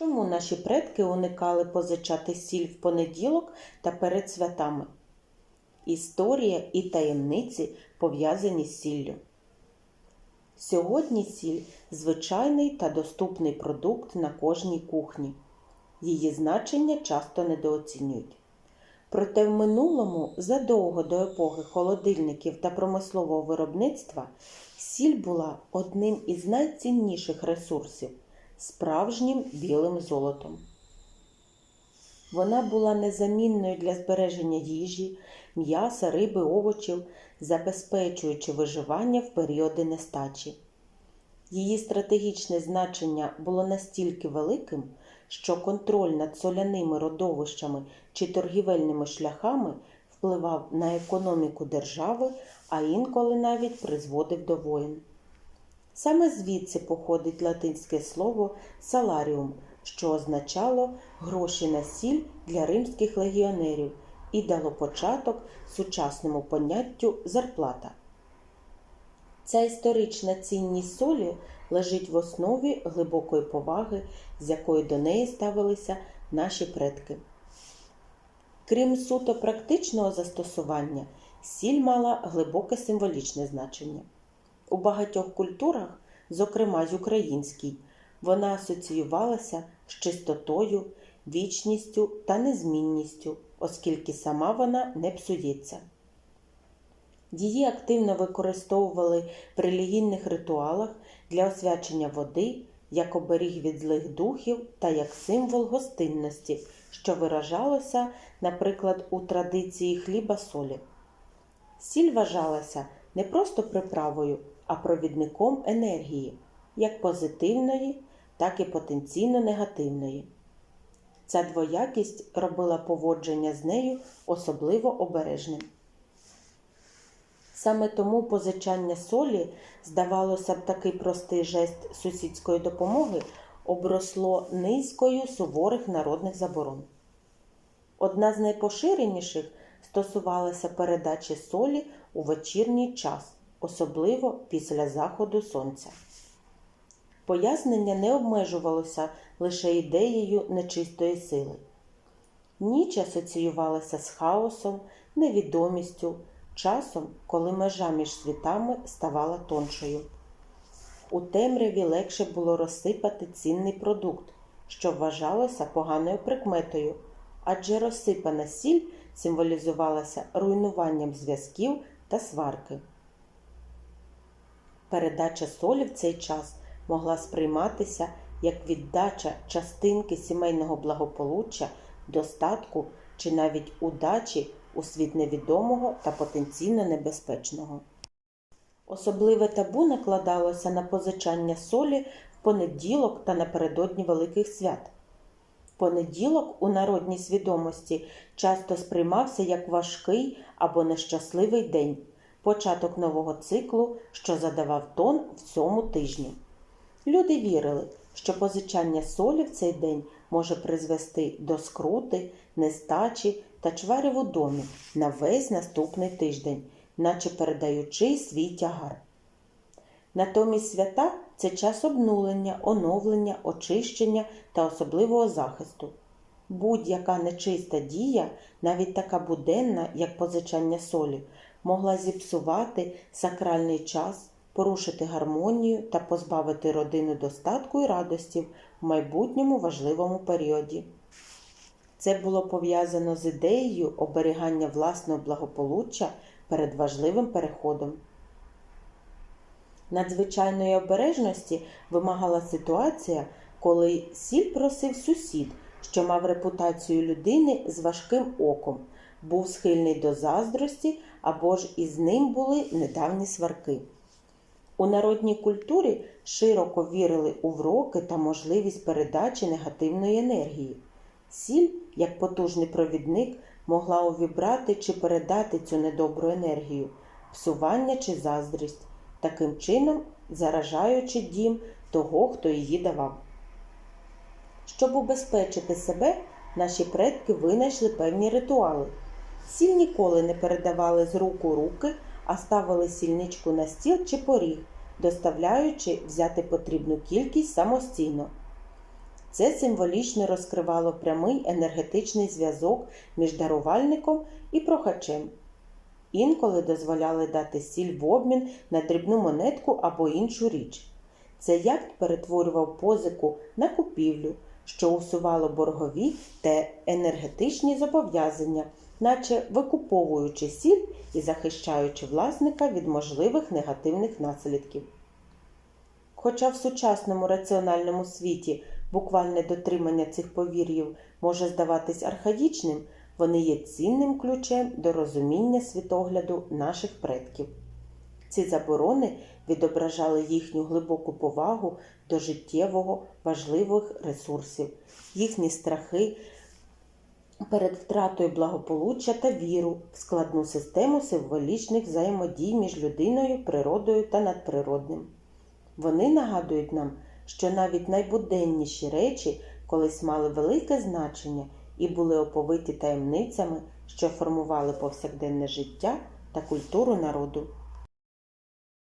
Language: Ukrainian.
Чому наші предки уникали позичати сіль в понеділок та перед святами? Історія і таємниці пов'язані з сіллю. Сьогодні сіль звичайний та доступний продукт на кожній кухні. Її значення часто недооцінюють. Проте в минулому, задовго до епохи холодильників та промислового виробництва, сіль була одним із найцінніших ресурсів справжнім білим золотом. Вона була незамінною для збереження їжі, м'яса, риби, овочів, забезпечуючи виживання в періоди нестачі. Її стратегічне значення було настільки великим, що контроль над соляними родовищами чи торгівельними шляхами впливав на економіку держави, а інколи навіть призводив до воєн. Саме звідси походить латинське слово саларіум, що означало гроші на сіль для римських легіонерів і дало початок сучасному поняттю зарплата. Ця історична цінність солі лежить в основі глибокої поваги, з якою до неї ставилися наші предки. Крім суто практичного застосування, сіль мала глибоке символічне значення. У багатьох культурах, зокрема й українській, вона асоціювалася з чистотою, вічністю та незмінністю, оскільки сама вона не псується. Її активно використовували в релігійних ритуалах для освячення води, як оберіг від злих духів та як символ гостинності, що виражалося, наприклад, у традиції хліба солі. Сіль вважалася не просто приправою, а провідником енергії, як позитивної, так і потенційно негативної. Ця двоякість робила поводження з нею особливо обережним. Саме тому позичання солі, здавалося б, такий простий жест сусідської допомоги обросло низкою суворих народних заборон. Одна з найпоширеніших стосувалася передачі солі у вечірній час, особливо після заходу сонця. Пояснення не обмежувалося лише ідеєю нечистої сили. Ніч асоціювалася з хаосом, невідомістю, часом, коли межа між світами ставала тоншою. У темряві легше було розсипати цінний продукт, що вважалося поганою прикметою, адже розсипана сіль символізувалася руйнуванням зв'язків та сварки. Передача солі в цей час могла сприйматися як віддача частинки сімейного благополуччя, достатку чи навіть удачі у світ невідомого та потенційно небезпечного. Особливе табу накладалося на позичання солі в понеділок та напередодні Великих свят. Понеділок у народній свідомості часто сприймався як важкий або нещасливий день, початок нового циклу, що задавав тон в цьому тижні. Люди вірили, що позичання солі в цей день може призвести до скрути, нестачі та чварів у домі на весь наступний тиждень, наче передаючи свій тягар. Натомість свята це час обнулення, оновлення, очищення та особливого захисту. Будь-яка нечиста дія, навіть така буденна, як позичання солі, могла зіпсувати сакральний час, порушити гармонію та позбавити родину достатку і радості в майбутньому важливому періоді. Це було пов'язано з ідеєю оберігання власного благополуччя перед важливим переходом. Надзвичайної обережності вимагала ситуація, коли сіль просив сусід, що мав репутацію людини з важким оком, був схильний до заздрості або ж із ним були недавні сварки. У народній культурі широко вірили у вроки та можливість передачі негативної енергії. Сіль, як потужний провідник, могла увібрати чи передати цю недобру енергію, псування чи заздрість, таким чином заражаючи дім того, хто її давав. Щоб убезпечити себе, наші предки винайшли певні ритуали. Сіль ніколи не передавали з рук у руки, а ставили сільничку на стіл чи поріг, доставляючи взяти потрібну кількість самостійно. Це символічно розкривало прямий енергетичний зв'язок між дарувальником і прохачем. Інколи дозволяли дати сіль в обмін на дрібну монетку або іншу річ. Цей акт перетворював позику на купівлю, що усувало боргові та енергетичні зобов'язання, наче викуповуючи сіль і захищаючи власника від можливих негативних наслідків. Хоча в сучасному раціональному світі буквальне дотримання цих повір'їв може здаватись архаїчним, вони є цінним ключем до розуміння світогляду наших предків. Ці заборони відображали їхню глибоку повагу до життєвого важливих ресурсів, їхні страхи перед втратою благополуччя та віру в складну систему символічних взаємодій між людиною, природою та надприродним. Вони нагадують нам, що навіть найбуденніші речі колись мали велике значення і були оповиті таємницями, що формували повсякденне життя та культуру народу.